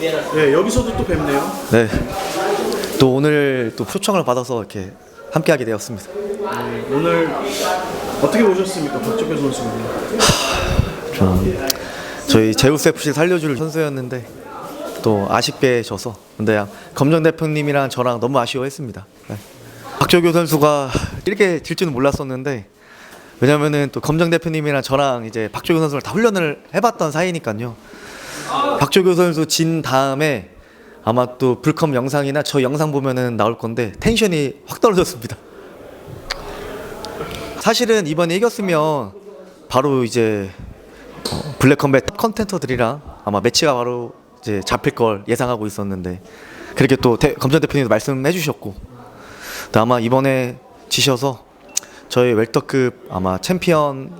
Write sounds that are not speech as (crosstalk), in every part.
네, 여기서도 또 뵙네요. 네. 또 오늘 또 초청을 받아서 이렇게 함께하게 되었습니다. 네, 오늘 어떻게 오셨습니까, 박정현 선수는? 좀 저희 제우스 FC 살려줄 선수였는데 또 아쉽게 져서 근데 검정 대표님이랑 저랑 너무 아쉬워했습니다. 네. 박조교 선수가 이렇게 질 줄은 몰랐었는데 왜냐면은 또 검정 대표님이랑 저랑 이제 박조교 선수를 다 훈련을 해봤던 사이니까요. 박조교 선수 진 다음에 아마 또 불컴 영상이나 저 영상 보면은 나올 건데 텐션이 확 떨어졌습니다. 사실은 이번에 이겼으면 바로 이제 어, 블랙컴뱃 탑 컨텐터들이랑 아마 매치가 바로 이제 잡힐 걸 예상하고 있었는데 그렇게 또 대, 검전 대표님도 말씀해 주셨고 또 아마 이번에 지셔서 저희 웰터급 아마 챔피언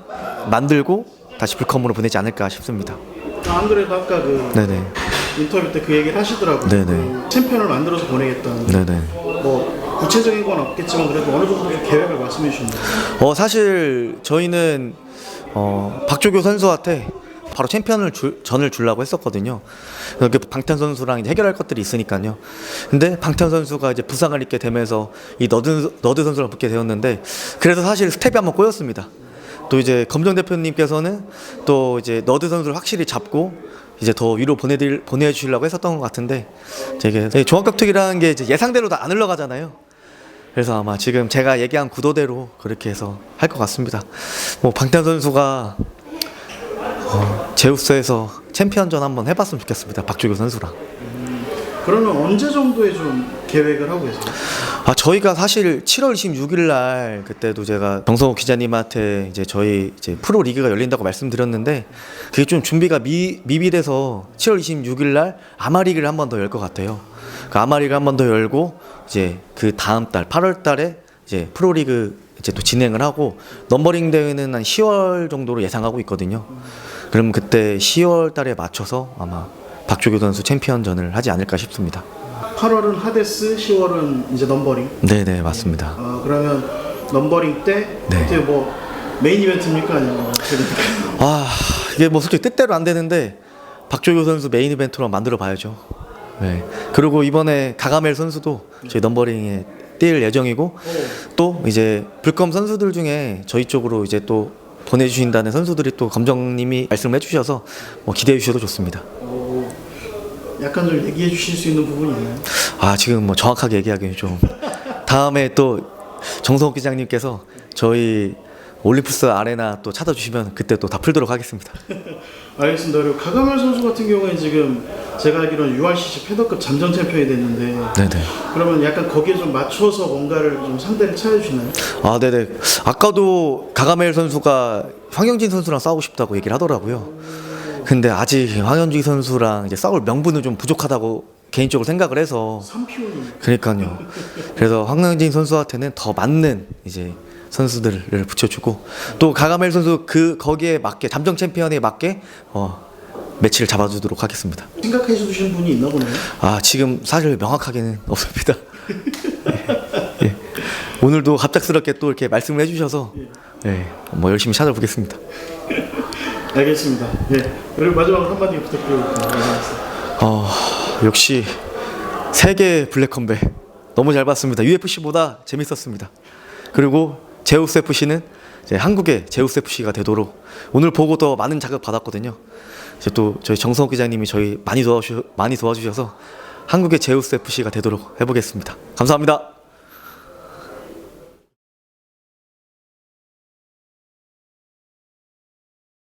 만들고 다시 불컴으로 보내지 않을까 싶습니다. 안 그래도 아까 그 네네. 인터뷰 때 그 얘기를 하시더라고요. 네네. 그 챔피언을 만들어서 보내겠다는. 네네. 뭐 구체적인 건 없겠지만 그래도 어느 정도 좀 계획을 말씀해 주셨나요? 어 사실 저희는 어 박조교 선수한테 바로 챔피언을 줄, 전을 주려고 했었거든요. 이렇게 방탄 선수랑 이제 해결할 것들이 있으니까요. 근데 방탄 선수가 이제 부상을 입게 되면서 이 너드 너드 선수랑 붙게 되었는데 그래서 사실 스텝이 한번 꼬였습니다. 또 이제 검정 대표님께서는 또 이제 너드 선수를 확실히 잡고 이제 더 위로 보내드릴 보내주려고 했었던 것 같은데 되게 종합격투기라는 게 이제 예상대로 다 안 흘러가잖아요. 그래서 아마 지금 제가 얘기한 구도대로 그렇게 해서 할 것 같습니다. 뭐 방탄 선수가 어, 제우스에서 챔피언전 한번 해봤으면 좋겠습니다. 박주교 선수랑. 그러면 언제 정도에 좀 계획을 하고 계세요? 아 저희가 사실 7월 26일 날 그때도 제가 정성호 기자님한테 이제 저희 이제 프로 리그가 열린다고 말씀드렸는데 그게 좀 준비가 미, 미비돼서 7월 26일 날 아마리그를 한 번 더 열 것 같아요. 그 아마리그 한 번 더 열고 이제 그 다음 달 8월 달에 이제 프로 리그 이제 또 진행을 하고 넘버링 대회는 한 10월 정도로 예상하고 있거든요. 그럼 그때 10월 달에 맞춰서 아마 박주교 선수 챔피언전을 하지 않을까 싶습니다. 8월은 하데스, 10월은 이제 넘버링. 네네 맞습니다. 아 그러면 넘버링 때 네. 어떻게 뭐 메인 이벤트입니까 아니면? 아 이게 뭐 솔직히 뜻대로 안 되는데 박조교 선수 메인 이벤트로 만들어 봐야죠. 네. 그리고 이번에 가가멜 선수도 저희 넘버링에 뛸 예정이고 또 이제 불검 선수들 중에 저희 쪽으로 이제 또 보내주신다는 선수들이 또 검정님이 말씀을 해주셔서 뭐 기대해 주셔도 좋습니다. 어, 약간 좀 얘기해 주실 수 있는 부분이 있나요? 아 지금 뭐 정확하게 얘기하기는 좀 다음에 또 정성욱 기장님께서 저희 올림푸스 아레나 또 찾아주시면 그때 또 다 풀도록 하겠습니다. (laughs) 알겠습니다. 그리고 가가멜 선수 같은 경우에 지금 제가 알기로는 URCC 패더급 잠정 챔피언이 됐는데 네네. 그러면 약간 거기에 좀 맞춰서 뭔가를 좀 상대를 찾아주시나요? 아, 네네. 아까도 가가멜 선수가 황영진 선수랑 싸우고 싶다고 얘기를 하더라고요. 근데 아직 황영진 선수랑 이제 싸울 명분은 좀 부족하다고 개인적으로 생각을 해서 3피오님 그러니까요. 그래서 황영진 선수한테는 더 맞는 이제 선수들을 붙여주고 또 가가멜 선수 그 거기에 맞게 잠정 챔피언에 맞게 어, 매치를 잡아주도록 하겠습니다. 생각해 주신 분이 있나 보네요. 아 지금 사실 명확하게는 (laughs) 없습니다. 예. 예. 오늘도 갑작스럽게 또 이렇게 말씀을 해주셔서 예, 뭐 열심히 찾아보겠습니다. 알겠습니다. 예. 그리고 마지막으로 한마디 부탁드립니다. 어, 역시 세계 블랙컴백 너무 잘 봤습니다. UFC보다 재밌었습니다. 그리고 제우스 FC는 한국의 제우스 FC가 되도록 오늘 보고 더 많은 자극 받았거든요. 이제 또 저희 정성욱 기자님이 저희 많이 도와주 많이 도와주셔서 한국의 제우스 FC가 되도록 해보겠습니다. 감사합니다.